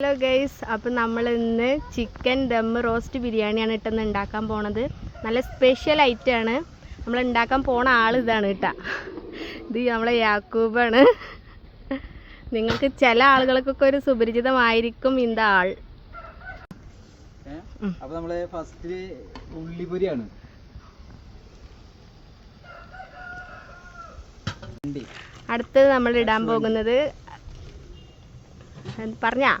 Hello guys അപ്പോൾ നമ്മൾ ഇന്ന് ചിക്കൻ ദം റോസ്റ്റ് ബിരിയാണിയാണ് ഇട്ടെന്ന് ഉണ്ടാക്കാൻ പോണത്. നല്ല സ്പെഷ്യൽ ഐറ്റം ആണ്. നമ്മൾ ഉണ്ടാക്കാൻ പോണ ആൾ ഇതാണ് കേട്ടാ. ഇത് നമ്മളെ യാക്കൂബാണ്. നിങ്ങൾക്ക് ചില ആളുകൾക്കൊക്കെ ഒരു സുപരിചിതമായിരിക്കും ഇന്ത ആൾ. അപ്പോൾ നമ്മൾ ഫസ്റ്റ് അടുത്തത് നമ്മൾ ഇടാൻ പോകുന്നത് പറഞ്ഞാ.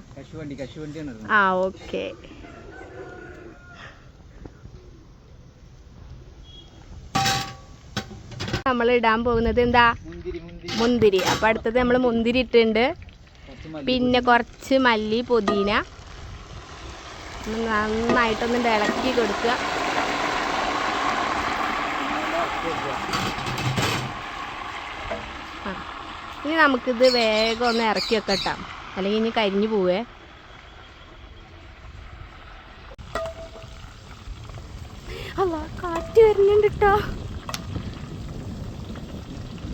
ആ ഓക്കെ. നമ്മൾ ഇടാൻ പോകുന്നത് എന്താ? മുന്തിരി അപ്പം അടുത്തത് നമ്മൾ മുന്തിരി ഇട്ടിട്ടുണ്ട്. പിന്നെ കുറച്ച് മല്ലി പുതിന. നന്നായിട്ടൊന്ന് ഇളക്കി കൊടുക്കുക. ഇനി നമുക്കിത് വേഗം ഒന്ന് ഇറക്കി വെക്കട്ടാം അല്ലെങ്കിൽ ഇനി കരിഞ്ഞു പോവേ. അല്ല കാറ്റ് വരുന്നുണ്ട് കേട്ടോ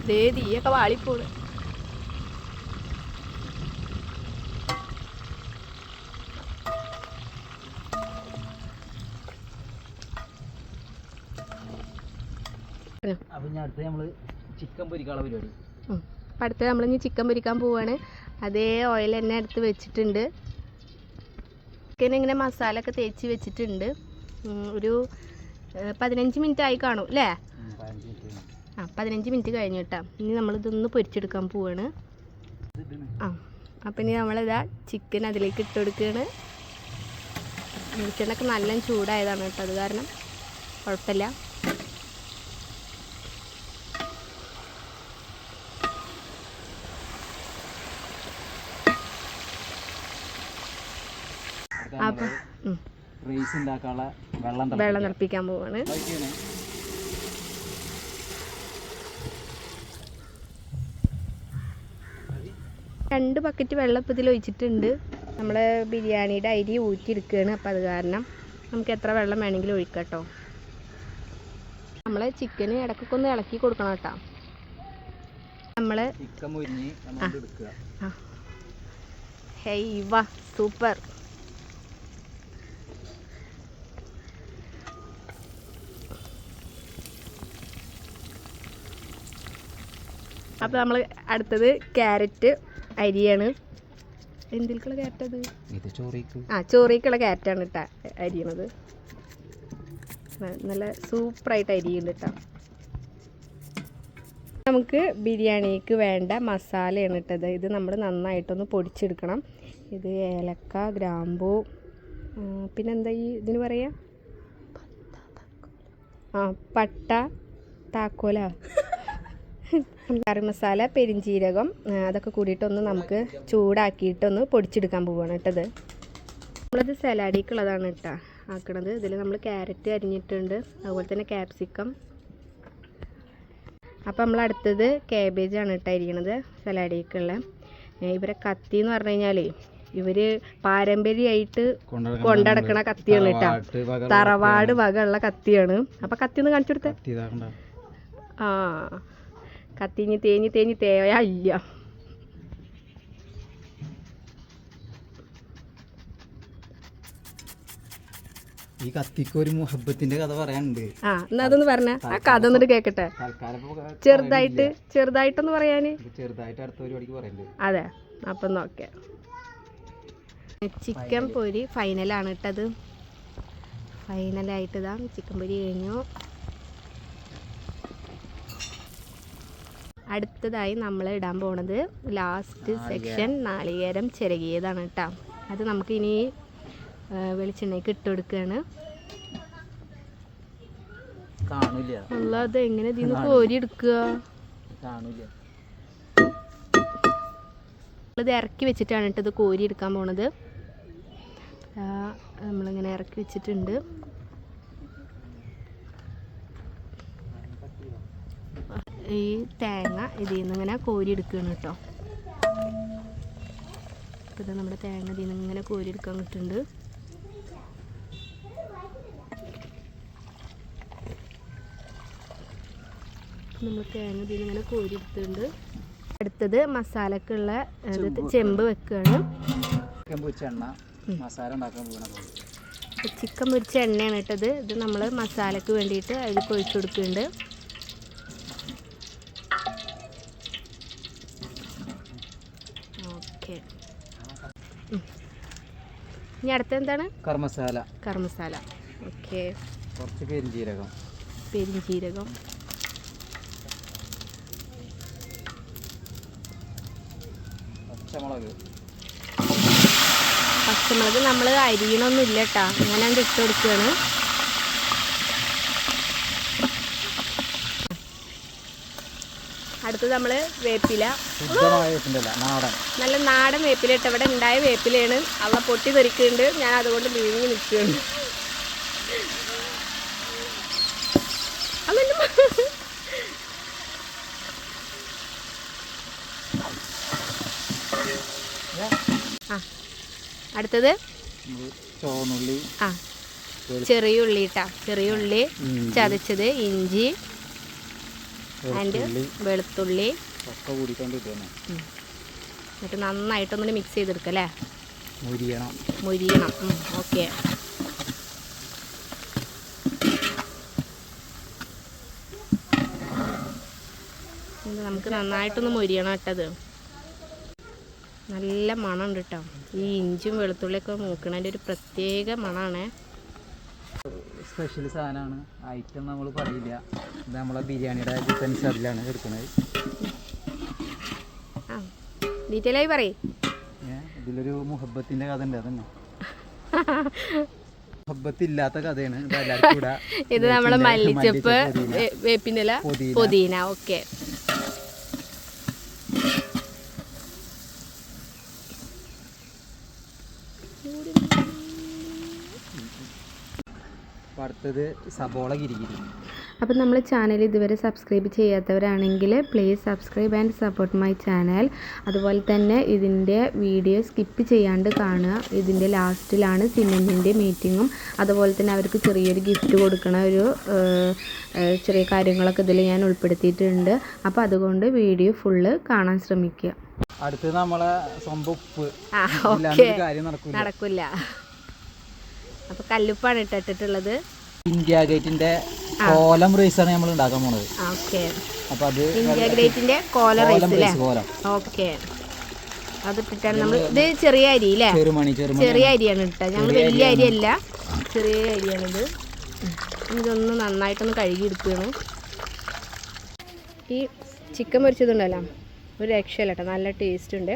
ദേ തീയൊക്കെ വാളിപ്പോണ് അപ്പൊ ഞാൻ അടുത്ത് നമ്മൾ ചിക്കൻ പൊരിക്കാനുള്ള പരിപാടി. അപ്പം അടുത്ത് നമ്മൾ ഇനി ചിക്കൻ പൊരിക്കാൻ പോവുകയാണ് അതേ ഓയിൽ തന്നെ എടുത്ത് വെച്ചിട്ടുണ്ട്. ചിക്കൻ ഇങ്ങനെ മസാല ഒക്കെ തേച്ച് വെച്ചിട്ടുണ്ട്. ഒരു പതിനഞ്ച് മിനിറ്റ് ആയി കാണും അല്ലേ. ആ പതിനഞ്ച് മിനിറ്റ് കഴിഞ്ഞു കേട്ടോ ഇനി നമ്മളിതൊന്ന് പൊരിച്ചെടുക്കാൻ പോവാണ്. ആ അപ്പം ഇനി നമ്മളിതാ ചിക്കൻ അതിലേക്ക് ഇട്ട് കൊടുക്കുകയാണ് വെളിച്ചെണ്ണൊക്കെ നല്ല ചൂടായതാണ് കേട്ടോ അത് കാരണം കുഴപ്പമില്ല അടുത്ത അപ്പം നമ്മൾ റൈസ് ഉണ്ടാക്കാനുള്ള വെള്ളം വെള്ളം. തിളപ്പിക്കാൻ പോവാണ്. രണ്ട് ബക്കറ്റ് വെള്ളം ഇപ്പോൾ ഇതിൽ ഒഴിച്ചിട്ടുണ്ട്. നമ്മൾ ബിരിയാണിയുടെ അരി ഊറ്റിയെടുക്കുകയാണ് അപ്പോൾ അത് കാരണം നമുക്ക് എത്ര വെള്ളം വേണമെങ്കിലും ഒഴിക്കാം കേട്ടോ നമ്മൾ ചിക്കന് ഇടയ്ക്കൊക്കെ ഒന്ന് ഇളക്കി കൊടുക്കണം കേട്ടോ. നമ്മൾ ചിക്കൻ മുരിഞ്ഞ് നമ്മൾ ഇത് എടുക്കുക. വാ സൂപ്പർ അപ്പോൾ നമ്മൾ അടുത്തത് ക്യാരറ്റ് അരിയാണ്. എന്തിലേക്കുള്ള ക്യാരറ്റ് അത്? ആ ചോറിക്കുള്ള ക്യാരറ്റാണ് കേട്ടോ അരിയണത്. നല്ല നല്ല സൂപ്പറായിട്ട് അരിയുണ്ട് കേട്ടോ നമുക്ക് ബിരിയാണിക്ക് വേണ്ട മസാലയാണ് ഇട്ടത് ഇത് നമ്മൾ നന്നായിട്ടൊന്ന് പൊടിച്ചെടുക്കണം. ഇത് ഏലക്ക ഗ്രാമ്പൂ പിന്നെന്താ ഈ ഇതിന് പറയാ? ആ പട്ട താക്കോല. കറി മസാല പെരിഞ്ചീരകം അതൊക്കെ കൂടിയിട്ടൊന്ന് നമുക്ക് ചൂടാക്കിയിട്ടൊന്ന് പൊടിച്ചെടുക്കാൻ പോവുകയാണ് കേട്ടത് നമ്മളത് സലാഡിക്കുള്ളതാണ് കേട്ടോ ആക്കണത്. ഇതിൽ നമ്മൾ ക്യാരറ്റ് അരിഞ്ഞിട്ടുണ്ട്. അതുപോലെ തന്നെ ക്യാപ്സിക്കം. അപ്പം നമ്മൾ അടുത്തത് കാബേജാണ് കേട്ടോ അരിയണത് സലാഡിക്കുള്ള. ഇവരെ കത്തി എന്ന് പറഞ്ഞു കഴിഞ്ഞാൽ ഇവർ പാരമ്പര്യമായിട്ട് കൊണ്ടടക്കണ കത്തിയാണ്. കേട്ടോ. തറവാട് വക ഉള്ള കത്തിയാണ്. അപ്പൊ കത്തി ഒന്ന് കാണിച്ചു കൊടുത്തേ. ആ കത്തിഞ്ഞ് തേഞ്ഞ് തേഞ്ഞ് തേയ ഇല്ല. ഈ കത്തിക്ക് ഒരു മുഹബത്തിന്റെ കഥ പറയാനുണ്ട്. ആ എന്നാ അതൊന്ന് പറഞ്ഞ. ആ കഥ ഒന്നിട്ട് കേക്കട്ടെ. ചെറുതായിട്ട് ചെറുതായിട്ടൊന്ന് പറയാന്. ചെറുതായിട്ട് അടുത്ത പരിപാടിക്ക് പറയണ്ട് അതെ അപ്പൊ നോക്കെ ചിക്കൻ പൊരി ഫൈനലാണ് ഇട്ടത് ഫൈനലായിട്ട് ഇതാ ചിക്കൻ പൊരി കഴിഞ്ഞു. അടുത്തതായി നമ്മൾ ഇടാൻ പോണത് ലാസ്റ്റ് സെക്ഷൻ നാളികേരം ചിരകിയതാണ് കേട്ടോ. അത് നമുക്ക് ഇനി വെളിച്ചെണ്ണയ്ക്ക് ഇട്ട് കൊടുക്കുകയാണ് അല്ല അല്ലാതെ എങ്ങനെ ഇതിന്ന് കോരി എടുക്കുക? ഇത് ഇറക്കി വെച്ചിട്ടാണ് കേട്ടോ ഇത് കോരി എടുക്കാൻ പോണത്. നമ്മളിങ്ങനെ ഇറക്കി വെച്ചിട്ടുണ്ട്. ഈ തേങ്ങ ഇതിൽ നിന്ന് ഇങ്ങനെ കോരി എടുക്കുകയാണ് കേട്ടോ. ഇപ്പം ഇത് നമ്മുടെ തേങ്ങ ഇതിൽ നിന്ന് ഇങ്ങനെ കോരി എടുക്കാൻ കിട്ടുന്നുണ്ട് നമ്മൾ തേങ്ങ ഇതിൽ നിന്ന് ഇങ്ങനെ കോരി എടുത്തിട്ടുണ്ട്. അടുത്തത് മസാലക്കുള്ള ചെമ്പ് വെക്കുകയാണ്. മസാല ഉണ്ടാക്കാൻ ചിക്കൻ പൊരിച്ച എണ്ണയാണ് ഇട്ടത് ഇത്. നമ്മൾ മസാലക്ക് വേണ്ടിയിട്ട് അതിൽ കൊഴിച്ചു കൊടുക്കുന്നുണ്ട് ഓക്കെ ഇനി അടുത്ത എന്താണ്? കർ മസാല കറി മസാല ഓക്കെ. കുറച്ച് പെരിഞ്ചീരകം. പെരിഞ്ചീരകം. പച്ചമുളക്. പച്ചമുളക് നമ്മൾ അരിയണമൊന്നുമില്ല കേട്ടോ. അങ്ങനെ അങ്ങ് ഇട്ട് കൊടുക്കുകയാണ് അടുത്തത് നമ്മൾ വേപ്പില. നല്ല നാടൻ വേപ്പില ഇട്ട് ഇവിടെ ഉണ്ടായ വേപ്പിലയാണ്. അവ പൊട്ടി തെറിക്കുന്നുണ്ട്. ഞാൻ അതുകൊണ്ട് നീങ്ങി നിൽക്കുകയാണ്. ആ അടുത്തത്. ആ ചെറിയ ഉള്ളി ഇട്ടാ. ചെറിയ ഉള്ളി ചതച്ചത് ഇഞ്ചി. ആൻഡ് വെളുത്തുള്ളി. ഒക്കെ കൂടിക്കൊണ്ട്. എന്നിട്ട് നന്നായിട്ടൊന്ന് മിക്സ് ചെയ്തെടുക്കാം അല്ലേ? മുരിയണം. മൊരിയണം. ഓക്കെ നമുക്ക് നന്നായിട്ടൊന്ന് മുരിയണം ഇട്ടത് നല്ല മണമുണ്ട് കേട്ടോ. ഈ ഇഞ്ചും വെളുത്തുള്ളിയൊക്കെ മൂക്കണതിന്റെ ഒരു പ്രത്യേക മണമാണ് സ്പെഷ്യൽ സാധനമാണ്. ഐറ്റം നമ്മൾ പറയില്ല. ഇത് നമ്മളെ ബിരിയാണിയുടെ ഡിഫൻസ് അതിലാണ് എടുക്കുന്നത് ഡീറ്റെയിൽ ആയി പറയേ. ഇതിലൊരു മുഹബത്തിന്റെ കഥ ഉണ്ട് അതന്നെ. ഇല്ലാത്ത കഥയാണ് ഇത് നമ്മളെ മല്ലിച്ചപ്പ് പുതിന, വേ- വേപ്പിന്റെ ഇല പുതിന. ഓക്കെ. അടുത്തത് സബോള കിരികിരി അപ്പം നമ്മൾ ചാനൽ ഇതുവരെ സബ്സ്ക്രൈബ് ചെയ്യാത്തവരാണെങ്കിൽ please subscribe and support my channel അതുപോലെ തന്നെ ഇതിന്റെ വീഡിയോ സ്കിപ്പ് ചെയ്യാണ്ട് കാണുക. ഇതിന്റെ ലാസ്റ്റിലാണ് സിമെന്റിന്റെ മീറ്റിങ്ങും അതുപോലെ തന്നെ അവർക്ക് ചെറിയൊരു ഗിഫ്റ്റ് കൊടുക്കണ ഒരു ചെറിയ കാര്യങ്ങളൊക്കെ ഇതിൽ ഞാൻ ഉൾപ്പെടുത്തിയിട്ടുണ്ട്. അപ്പോൾ അതുകൊണ്ട് വീഡിയോ ഫുള്ള് കാണാൻ ശ്രമിക്കുക. അടുത്തത് നമ്മളെ സ്വന്തം ഉപ്പ്. അപ്പൊ നടക്കില്ല അപ്പോൾ കല്ലുപ്പാണ് ഇട്ടിട്ടുള്ളത്. ഇന്ത്യ ഗേറ്റിന്റെ കോലം റൈസ് ആണ് നമ്മൾ ഉണ്ടാക്കാൻ പോണത്. അപ്പൊ അത് ഇന്ത്യ ഗ്രേറ്റിന്റെ കോല റൈസ് കോലം. അല്ലേ ഓക്കെ. അത് ഇട്ടിട്ടാണ് നമ്മൾ ഇത് ചെറിയ അരി അല്ലേ ചെറിയ അരിയാണ് ഇട്ടത്. ഞങ്ങൾ വലിയ അരിയല്ല. ചെറിയ അരിയാണിത്. ഇതൊന്ന് നന്നായിട്ടൊന്ന് കഴുകി എടുക്കുകയാണ് ഈ ചിക്കൻ പൊരിച്ചതുണ്ടല്ലോ? ഒരു രക്ഷയില്ല കേട്ടോ. നല്ല ടേസ്റ്റ് ഉണ്ട്.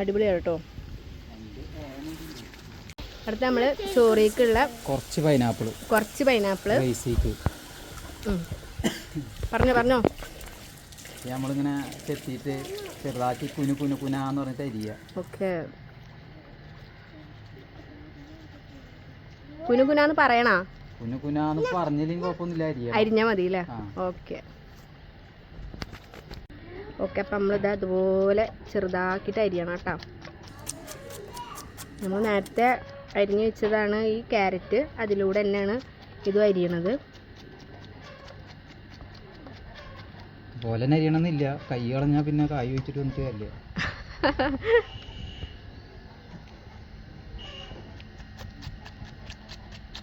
അടിപൊളിയാണ് കേട്ടോ. അടുത്ത നമ്മൾ ചോറിക്കുള്ള കുറച്ച് പൈനാപ്പിൾ കുറച്ച് റൈസേക്ക്. പറഞ്ഞോ പറഞ്ഞോ. നമ്മളിങ്ങനെ ചെത്തിയിട്ട് ചെറുതാക്കി കുനു കുനു കുനാന്ന് പറഞ്ഞിട്ട് അരിയ. ഓക്കെ. കുനുകുനാന്ന് പറയണാ? കുനു കുനാന്ന് പറഞ്ഞില്ലെങ്കിൽ കുഴപ്പമൊന്നുമില്ല അരിയ. അരിഞ്ഞാൽ മതി അല്ലേ. ഓക്കെ. ഓക്കെ അപ്പം നമ്മളിത് അതുപോലെ ചെറുതാക്കിയിട്ട് അരിയണം കേട്ടോ. നമ്മൾ നേരത്തെ അരിഞ്ഞ് വെച്ചതാണ് ഈ ക്യാരറ്റ്. അതിലൂടെ തന്നെയാണ് ഇത് അരിയണത്. പോലെ അരിയണമെന്നില്ല കൈ കളഞ്ഞാൽ പിന്നെ കായ് വെച്ചിട്ട് വന്നിട്ട് അല്ലേ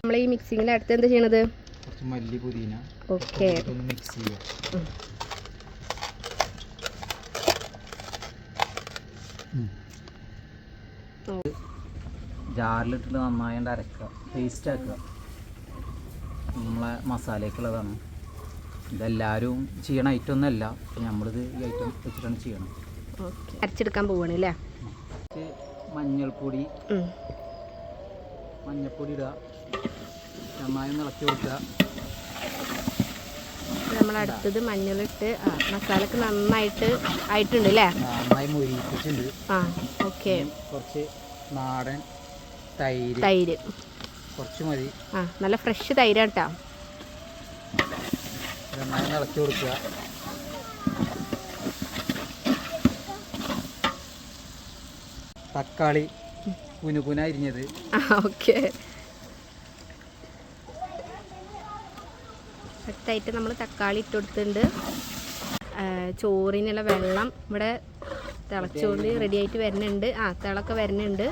നമ്മൾ ഈ മിക്സിങ്ങിൽ അടുത്ത് എന്താ ചെയ്യണത്? മല്ലി പുതിന. ഓക്കെ മിക്സ് ചെയ്യാം. ജാറിലിട്ടിട്ട് നന്നായിട്ട് അരക്കുക പേസ്റ്റ് ആക്കുക. നമ്മളെ മസാലയ്ക്കുള്ളതാണ്. ഇതെല്ലാവരും ചെയ്യണ ഐറ്റം ഒന്നല്ല നമ്മളിത് ഈ ഐറ്റം വെച്ചിട്ടാണ് ചെയ്യണം അരച്ചെടുക്കാൻ പോവാണ് അല്ലേ? മഞ്ഞൾപ്പൊടി. മഞ്ഞൾപ്പൊടി ഇടുക. നന്നായി ഇളക്കി കൊടുക്കുക. നമ്മൾ അടുത്തത് മഞ്ഞളിട്ട് മസാലക്ക് നന്നായിട്ട് ആയിട്ടുണ്ട് അല്ലേ? നന്നായി മൊരിയിപ്പിച്ചിട്ടുണ്ട്. ആ ഓക്കെ. കുറച്ച് നാടൻ തൈര്. തൈര്. കുറച്ച് മതി. ആ നല്ല ഫ്രഷ് തൈരാണ് കേട്ടോ നന്നായി ഇളക്കി കൊടുക്കുക. തക്കാളി കുനുകുന അരിഞ്ഞത്. ഓക്കെ. അടുത്തായിട്ട് നമ്മൾ തക്കാളി ഇട്ട് കൊടുത്തിട്ടുണ്ട്. ചോറിനുള്ള വെള്ളം ഇവിടെ തിളച്ചുകൊണ്ട് റെഡി ആയിട്ട് വരുന്നുണ്ട്. ആ തിളക്കെ വരുന്നുണ്ട്.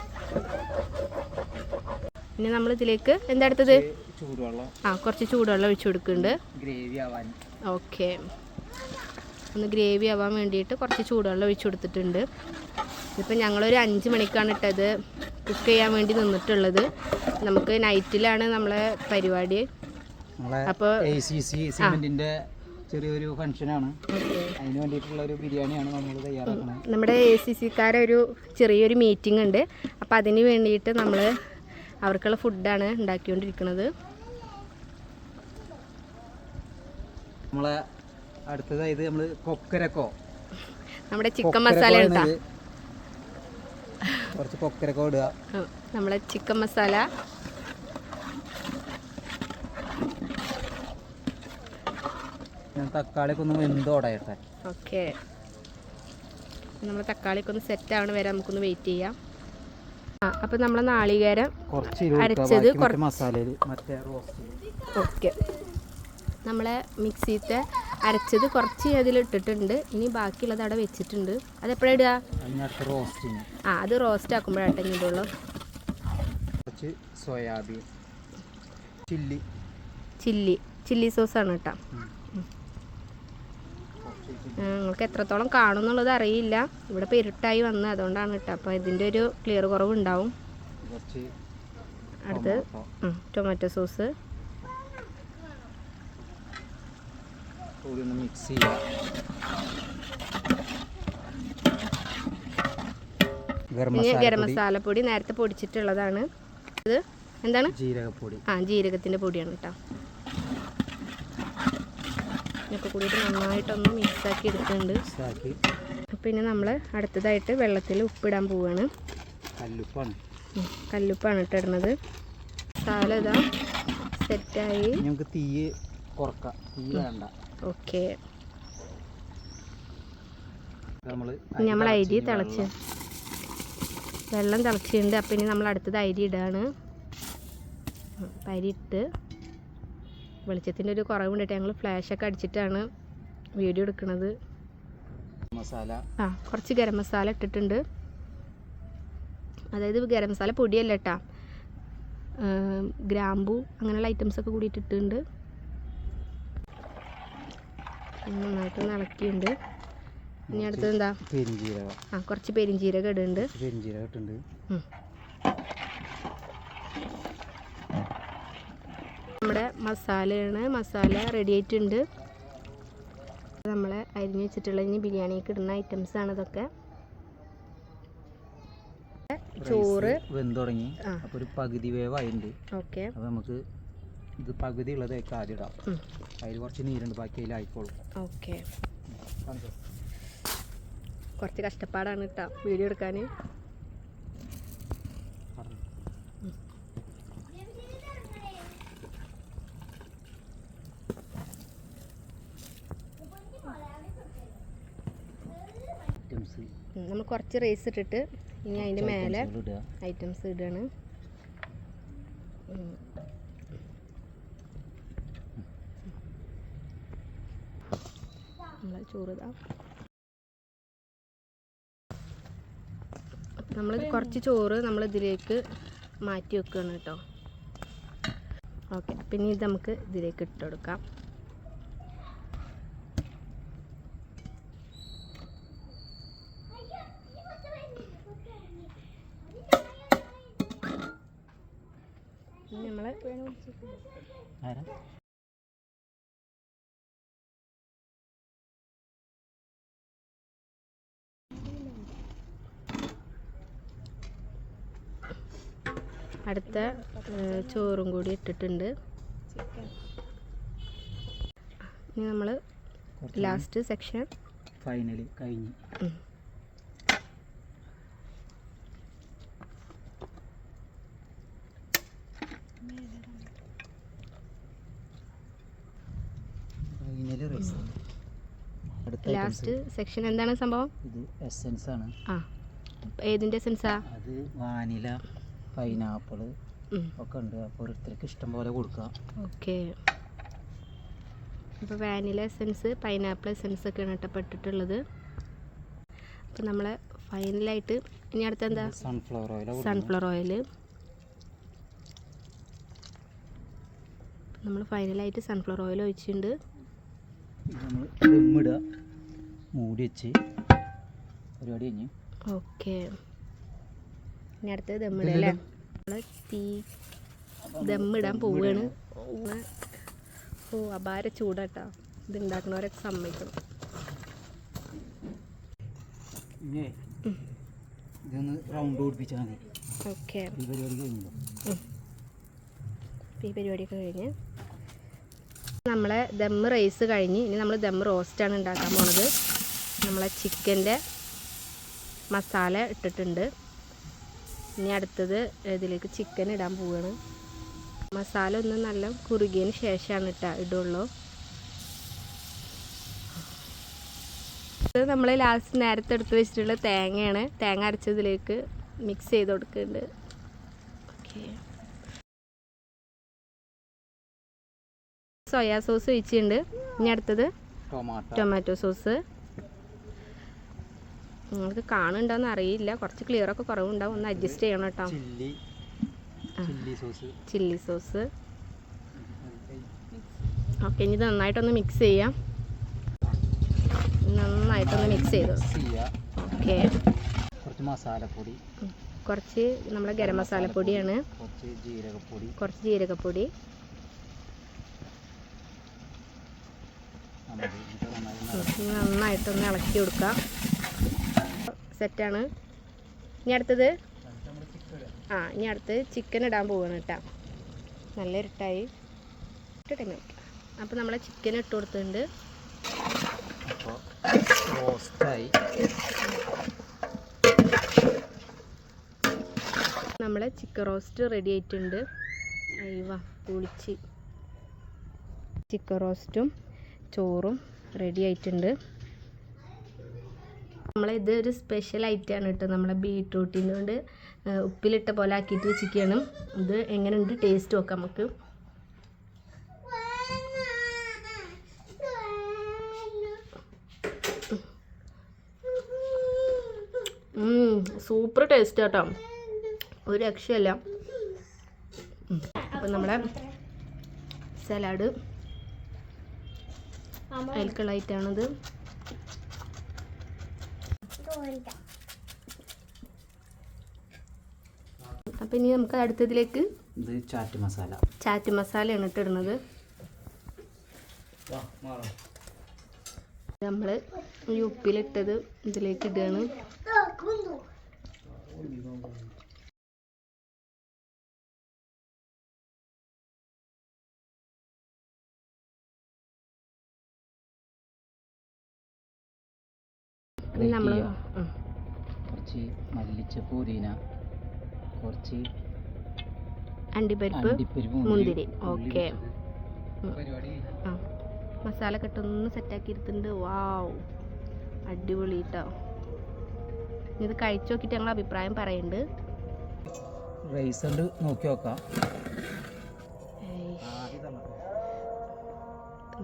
പിന്നെ നമ്മൾ ഇതിലേക്ക് എന്താ എടുത്തത്? ചൂടുവെള്ളം. ആ കുറച്ച് ചൂടുവെള്ളം ഒഴിച്ചു കൊടുക്കുന്നുണ്ട്. ഗ്രേവി ആവാൻ. ഓക്കെ. ഒന്ന് ഗ്രേവി ആവാൻ വേണ്ടിയിട്ട് കുറച്ച് ചൂടുവെള്ളം ഒഴിച്ചു കൊടുത്തിട്ടുണ്ട്. ഇപ്പം ഞങ്ങളൊരു അഞ്ച് മണിക്കാണ് ഇട്ടത്. കുക്ക് ചെയ്യാൻ വേണ്ടി നിന്നിട്ടുള്ളത്. നമുക്ക് നൈറ്റിലാണ് നമ്മളെ പരിപാടി. അപ്പോൾ ചെറിയൊരു ഫംഗ്ഷനാണ് അതിന് വേണ്ടിയിട്ടുള്ള ഒരു ബിരിയാണിയാണ് നമ്മൾ തയ്യാറാക്കുന്നത് നമ്മുടെ എ സി സിക്കാരൊരു ചെറിയൊരു മീറ്റിംഗ് ഉണ്ട്. അപ്പോൾ അതിന് വേണ്ടിയിട്ട് നമ്മൾ അവർക്കുള്ള ഫുഡാണ് ഉണ്ടാക്കിക്കൊണ്ടിരിക്കുന്നത്. നമ്മളെ അടുത്തതായത് നമ്മൾ കൊക്കരക്കോ. നമ്മുടെ ചിക്കൻ മസാല കുറച്ച് കൊക്കരക്കോ ഇടുക. നമ്മളെ ചിക്കൻ മസാല. ഞാൻ തക്കാളിയൊക്കെ ഒന്ന് വെന്ത് ഓക്കെ നമ്മൾ തക്കാളിയൊക്കെ ഒന്ന് സെറ്റ് ആവണ വരെ നമുക്കൊന്ന് വെയിറ്റ് ചെയ്യാം. അപ്പം നമ്മളെ നാളികേരം അരച്ചത് ഓക്കെ. നമ്മളെ മിക്സിത്തെ അരച്ചത് കുറച്ച് അതിലിട്ടിട്ടുണ്ട് ഇനി ബാക്കിയുള്ളത് അവിടെ വെച്ചിട്ടുണ്ട്. അതെപ്പോഴാണ് ഇടുക? ആ അത് റോസ്റ്റ് ആക്കുമ്പോഴാട്ടെ ഇടുള്ളൂ. സോയാബീൻ ചില്ലി ചില്ലി ചില്ലി സോസാണ് കേട്ടോ. നിങ്ങൾക്ക് എത്രത്തോളം കാണും എന്നുള്ളത് അറിയില്ല. ഇവിടെ ഇപ്പോൾ ഇരുട്ടായി വന്ന് അതുകൊണ്ടാണ് കേട്ടോ. അപ്പോൾ ഇതിന്റെ ഒരു ക്ലിയർ കുറവ് ഉണ്ടാവും അടുത്ത് ടൊമാറ്റോ. സോസ്. മിക്സ് ചെയ്യുക ഗരം മസാല മസാലപ്പൊടി. നേരത്തെ പൊടിച്ചിട്ടുള്ളതാണ്. ഇത് എന്താണ്? ജീരകപ്പൊടി. ആ ജീരകത്തിന്റെ പൊടിയാണ് കേട്ടോ. ഇതൊക്കെ കൂടിയിട്ട് നന്നായിട്ടൊന്ന് മിക്സാക്കി എടുക്കുന്നുണ്ട് പിന്നെ നമ്മൾ അടുത്തതായിട്ട് വെള്ളത്തിൽ ഉപ്പിടാൻ പോവാണ്. കല്ലുപ്പാണ്. കല്ലുപ്പാണ് ഇട്ടിടുന്നത് ഇതാ സെറ്റായി. ഇനി നമുക്ക് തീ കുറക്കാം. തീ വേണ്ട. ഓക്കെ. നമ്മൾ അരി തിളച്ച് വെള്ളം. തിളച്ചിട്ടുണ്ട്. അപ്പം ഇനി നമ്മൾ അടുത്തത് അരി ഇടാണ്. അപ്പം അരി ഇട്ട് വെളിച്ചത്തിന്റെ ഒരു കുറവുണ്ടിട്ട് ഞങ്ങൾ ഫ്ലാഷൊക്കെ അടിച്ചിട്ടാണ് വീഡിയോ എടുക്കുന്നത് മസാല. ആ കുറച്ച് ഗരം മസാല ഇട്ടിട്ടുണ്ട്. അതായത് ഗരം മസാല പൊടിയല്ല കേട്ടാ. ഗ്രാമ്പു അങ്ങനെയുള്ള ഐറ്റംസ് ഒക്കെ കൂടി ഇട്ടിട്ടുണ്ട്. നന്നായിട്ട് ഇളക്കിയിട്ടുണ്ട്. ഇനി അടുത്തത് എന്താ? പെരിഞ്ജീരകം ആ കുറച്ച് പെരിഞ്ചീരകം ഇടുന്നുണ്ട്. പെരിഞ്ജീരകം ഇട്ടുണ്ട് നമ്മുടെ മസാലയാണ്. മസാല റെഡി ആയിട്ടുണ്ട്. നമ്മൾ അരിഞ്ഞ് വെച്ചിട്ടുള്ള ഇനി ബിരിയാണിക്ക് ഇടുന്ന ഐറ്റംസ് ആണ് ഇതൊക്കെ. ചോറ്. വെന്ത് തുടങ്ങി. അപ്പൊ അപ്പോൾ ഒരു പകുതി വേവായിട്ടുണ്ട് ഓക്കെ. അപ്പോൾ നമുക്ക് ഇത് പകുതി ഉള്ളതൊക്കെ ആദ്യം ഇടാം. അതിൽ കുറച്ച് നീരുണ്ട്. ബാക്കി അതിൽ ആയിക്കോളും. ഓക്കെ. കുറച്ച് കഷ്ടപ്പാടാണ് കേട്ടോ വീഡിയോ എടുക്കാൻ ഐറ്റംസ് നമ്മൾ കുറച്ച് റൈസ് ഇട്ടിട്ട് ഇനി അതിന്റെ മേലെ ഐറ്റംസ് ഇടുകയാണ് നമ്മൾ ചോറ് ഇതാ നമ്മൾ കുറച്ച് ചോറ് നമ്മൾ ഇതിലേക്ക് മാറ്റി വെക്കുകയാണ് കേട്ടോ. ഓക്കെ പിന്നെ ഇത് നമുക്ക് ഇതിലേക്ക് ഇട്ട് കൊടുക്കാം നമ്മൾ ആരാ അടുത്ത ചോറും കൂടി ഇട്ടിട്ടുണ്ട്. ഇനി നമ്മൾ ലാസ്റ്റ് സെക്ഷൻ ഫൈനലി കഴിഞ്ഞ്. ലാസ്റ്റ് സെക്ഷൻ എന്താണ് സംഭവം? ഇത് എസെൻസ് ആണ്. ആ. ഏതിന്റെ സെൻസാ അത് വാനില പൈനാപ്പിൾ ഒക്കെ ഉണ്ട് അപ്പോൾ ഓരോരുത്തർക്ക് ഇഷ്ടം പോലെ കൊടുക്കാം ഓക്കെ. അപ്പോൾ വാനില എസൻസ് പൈനാപ്പിൾ എസൻസ് ഒക്കെ ആണ് ഇട്ടപ്പെട്ടിട്ടുള്ളത്. അപ്പോൾ നമ്മളെ ഫൈനലായിട്ട് ഇനി അടുത്ത എന്താ സൺഫ്ലവർ ഓയിൽ സൺഫ്ലവർ ഓയിൽ നമ്മൾ ഫൈനലായിട്ട് സൺഫ്ലവർ ഓയിൽ ഒഴിച്ചിട്ടുണ്ട്. നമ്മൾ ദമ്മിടുക. മൂടി വെച്ച്. പരിപാടി കഴിഞ്ഞ്. ഓക്കെ. ഇനി അടുത്തത് ദമ്മിടുക അല്ലേ? നമ്മൾ തീ ദമ്മിടാൻ പോവുകയാണ്. ഓ അപാര ചൂടാട്ടോ. ഇത് ഉണ്ടാക്കുന്നവരൊക്കെ സമ്മതിക്കണം ഇതൊന്ന് റൗണ്ട് ഓടിപ്പിച്ചാൽ മതി. ഓക്കെ. ഈ പരിപാടി കഴിഞ്ഞല്ലോ ഈ പരിപാടിയൊക്കെ കഴിഞ്ഞ് നമ്മളെ ദമ്മ് റൈസ് കഴിഞ്ഞ് ഇനി നമ്മൾ ദമ്മ് റോസ്റ്റാണ് ഉണ്ടാക്കാൻ പോണത്. നമ്മളെ ചിക്കന്റെ മസാല ഇട്ടിട്ടുണ്ട്. ഇനി അടുത്തത് ഇതിലേക്ക് ചിക്കൻ ഇടാൻ പോവുകയാണ് മസാല ഒന്ന് നല്ല കുറുകിയതിന് ശേഷമാണ് ഇട്ടാ ഇടുള്ളൂ. ഇത് നമ്മൾ ലാസ്റ്റ് നേരത്തെ എടുത്ത് വെച്ചിട്ടുള്ള തേങ്ങയാണ്. തേങ്ങ അരച്ചതിലേക്ക് മിക്സ് ചെയ്ത് കൊടുക്കുന്നുണ്ട്. ഓക്കെ സോയാ സോസ് ഒഴിച്ചിട്ടുണ്ട്. ഇനി അടുത്തത് ടൊമാറ്റോ ടൊമാറ്റോ സോസ് നിങ്ങൾക്ക് കാണുന്നുണ്ടോയെന്ന് അറിയില്ല. കുറച്ച് ക്ലിയർ ഒക്കെ കുറവുണ്ടാവും. ഒന്ന് അഡ്ജസ്റ്റ് ചെയ്യണം കേട്ടോ. ചില്ലി. സോസ് ഓക്കെ ഇനി ഇത് നന്നായിട്ടൊന്ന് മിക്സ് ചെയ്യാം. നന്നായിട്ടൊന്ന് മിക്സ് ചെയ്തു. ഓക്കെ. കുറച്ച് മസാലപ്പൊടി. കുറച്ച് നമ്മുടെ ഗരം മസാലപ്പൊടിയാണ്. കുറച്ച് ജീരകപ്പൊടി. കുറച്ച് ജീരകപ്പൊടി. നന്നായിട്ടൊന്ന് ഇളക്കി കൊടുക്കാം. സെറ്റാണ്. ഇനി അടുത്തത്? ആ ഇനി അടുത്ത് ചിക്കൻ ഇടാൻ പോവാണ് കേട്ടോ. നല്ല ഇരുട്ടായി. വെക്കാം. അപ്പോൾ നമ്മൾ ചിക്കൻ ഇട്ട് കൊടുത്തിട്ടുണ്ട്. റോസ്റ്റായി നമ്മളെ ചിക്കൻ റോസ്റ്റ് റെഡി ആയിട്ടുണ്ട്. അയ്യവ പൊളിച്ച്. ചിക്കൻ റോസ്റ്റും ചോറും റെഡി ആയിട്ടുണ്ട്. നമ്മളെ ഇത് ഒരു സ്പെഷ്യൽ ഐറ്റമാണ് കേട്ടോ. നമ്മളെ ബീട്രൂട്ടിന്റെ കൊണ്ട് ഉപ്പിലിട്ട പോലെ ആക്കിയിട്ട് വെച്ചിരിക്കുകയാണ് ഇത് എങ്ങനെയുണ്ട്? ടേസ്റ്റ് നോക്കാം നമുക്ക്. സൂപ്പർ ടേസ്റ്റ് കേട്ടോ ഒരു രക്ഷയല്ല. അപ്പം നമ്മുടെ സലാഡ് അതിൽക്കുള്ളതായിട്ടാണിത് അപ്പം ഇനി നമുക്ക് അടുത്തതിലേക്ക് ഇത് ചാറ്റ് മസാല. ചാറ്റ് മസാലയാണ് ഇട്ടിടുന്നത്. നമ്മൾ ഈ ഉപ്പിലിട്ടത് ഇതിലേക്ക് ഇടുകയാണ്. മല്ലിച്ചപ്പ് പുതിന കുറച്ച് അണ്ടിപ്പരിപ്പ് മുന്തിരി. ഓക്കെ മസാല കെട്ടൊന്ന് സെറ്റാക്കി എടുത്തിട്ടുണ്ട്. വാവ് അടിപൊളി കേട്ടോ ഇത് കഴിച്ചു നോക്കിയിട്ട് ഞങ്ങൾ അഭിപ്രായം പറയുന്നുണ്ട് റൈസ് ഉണ്ട് നോക്കി നോക്കാം.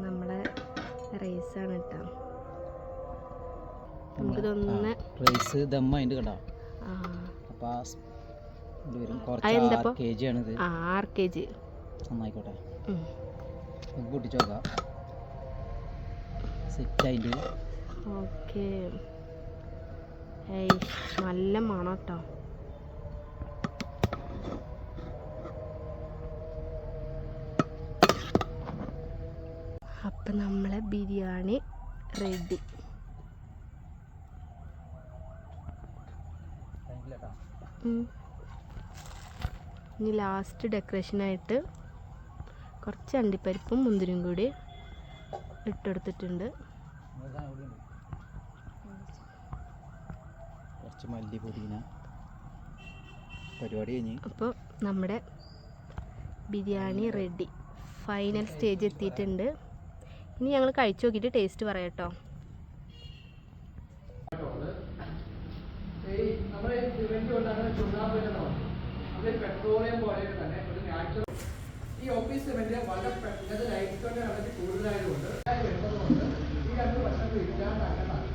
നമ്മളെ റൈസാണ് കേട്ടോ നമുക്കിതൊന്ന് റൈസ് ദമ്മ അതിന്റെ കണ്ട ആറ് കെ ജി നന്നായിക്കോട്ടെ. നോക്കാം. സെറ്റ് ആയിട്ട് ഓക്കെ. ഏയ് നല്ല മണം കേട്ടോ അപ്പം നമ്മളെ ബിരിയാണി റെഡി. ഇനി ലാസ്റ്റ് ഡെക്കറേഷനായിട്ട് കുറച്ച് അണ്ടിപ്പരിപ്പും മുന്തിരിയും കൂടി ഇട്ടെടുത്തിട്ടുണ്ട്. കുറച്ച് മല്ലി പുതിന. പരിപാടി കഴിഞ്ഞ്. അപ്പോൾ നമ്മുടെ ബിരിയാണി റെഡി ഫൈനൽ സ്റ്റേജ് എത്തിയിട്ടുണ്ട്. ഇനി ഞങ്ങൾ കഴിച്ചു നോക്കിയിട്ട് ടേസ്റ്റ് പറയാം കേട്ടോ ഈ ഓഫീസ് സിമെന്റ് വളരെ പെട്ടെന്ന് ലൈറ്റിന്റെ അളവ് കൂടുതലായതുകൊണ്ട് വരുന്നതുകൊണ്ട് ഈ രണ്ട് പ്രശ്നങ്ങൾ ഇല്ലാണ്ടാക്കേണ്ടതാണ്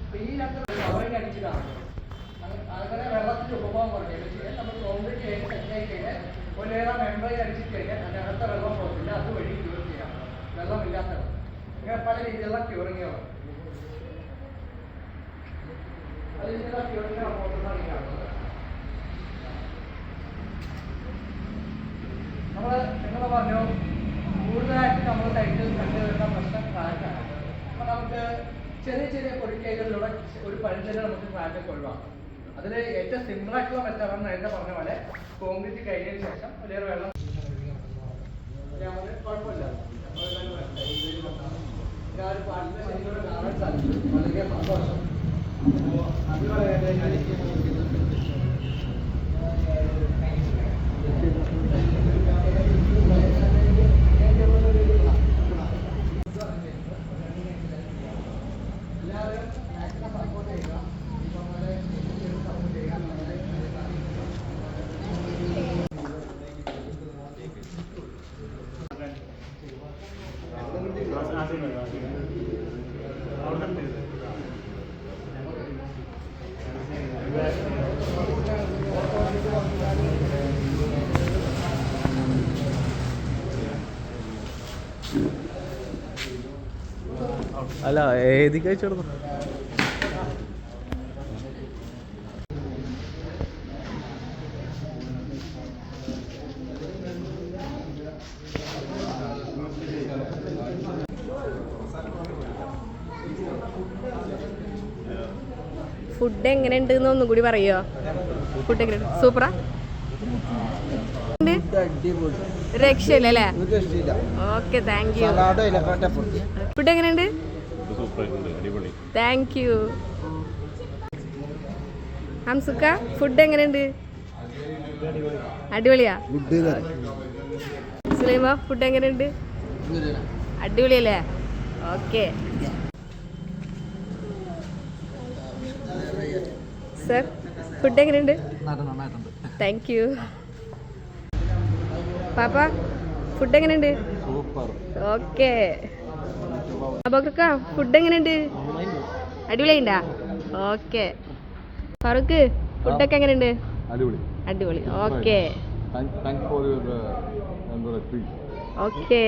അപ്പൊ ഈ രണ്ട് കവറിങ് അടിച്ചതാണ് അങ്ങ- അങ്ങനെ വെള്ളത്തിന്റെ ഉപഭോഗം കുറയ്ക്കുക നമ്മൾ കോൺക്രീറ്റ് ചെയ്ത് സെറ്റായി കഴിഞ്ഞാൽ ഒരു ലേറെ മെമ്പറൈൻ അടിച്ചിട്ട് കഴിഞ്ഞാൽ അതിനകത്ത് വെള്ളം അതുവഴി ക്യൂർ ചെയ്യാം. ഇങ്ങനെ പല രീതിയിലുള്ള ക്യൂറിങ്ങുകളാണ് പല രീതിയിലുള്ള ക്യൂറിങ്ങുകൾ പോകുന്നതാണ് ഈ കാണുന്നത് നമ്മൾ നിങ്ങൾ പറഞ്ഞു കൂടുതലായിട്ട് നമ്മൾ സൈറ്റിൽ കണ്ടുവരുന്ന പ്രശ്നം ക്രാക്കാണ് നമുക്ക് ചെറിയ ചെറിയ പൊടിക്കൈകളിലൂടെ ഒരു പരിചയം നമുക്ക് ക്രാക്കൊക്കെ ഒഴിവാക്കാം. അതിൽ ഏറ്റവും സിമ്പിൾ ആയിട്ടുള്ള മെത്തേഡാണ് നേരത്തെ പറഞ്ഞ പോലെ കോൺക്രീറ്റ് കഴിഞ്ഞതിന് ശേഷം വലിയൊരു വെള്ളം കുഴപ്പമില്ല. ഒരു പാട്ടിനെ ശരിക്കും കാണാൻ സാധിച്ചു വളരെ സന്തോഷം. Thank you. അല്ല ഏതിക്ക് അയച്ചെടുത്തു ഫുഡ് എങ്ങനെ ഉണ്ട് എന്ന് ഒന്നും കൂടി പറയോ ഫുഡ് എങ്ങനെ സൂപ്പറാ രക്ഷയില്ലല്ലേ ഓക്കെ താങ്ക് യു ഫുഡ് എങ്ങനെയുണ്ട്? താങ്ക് യു ഹംസുക്ക ഫുഡ് എങ്ങനെയുണ്ട്? അടിപൊളിയാ. സുലൈമ ഫുഡ് എങ്ങനെയുണ്ട്? അടിപൊളിയല്ലേ? ഓക്കെ. സർ. ഫുഡ് എങ്ങനെയുണ്ട്? താങ്ക് യു പാപ്പ ഫുഡ് എങ്ങനെയുണ്ട്? ഓക്കെ. അബോക്ക ഫുഡ് എങ്ങനെയുണ്ട്? അടിപൊളിയുണ്ടാ ഓക്കെ. ഫറൂഖ് ഫുഡൊക്കെ എങ്ങനെയുണ്ട്? അടിപൊളി. ഓക്കെ. ഓക്കെ.